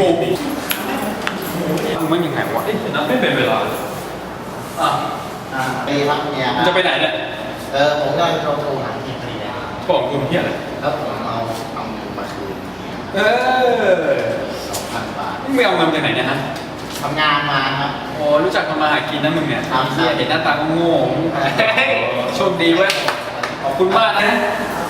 มึงไม่นวะเอ๊ะนัดไม่เป็นเวลาอะอ่าไปครับเนี่ยมึงจะไปไหนเนี่ยเออผมก็โทรโทรหาเที่พอดีเลยคบอกคุณเพี้ยอะไรแล้วผมเอาเอาเงินมาคืนเออสองพันบาทมึงไปเอาเงินจากไหนเนี่ยฮะทำงานมาครับ โอ้รู้จักทำมาหากินนะมึงเนี่ยครับไอ้เฮียเห็นหน้าตาก็โง่เฮ้ยโชคดีเว้ยขอบคุณมากนะเ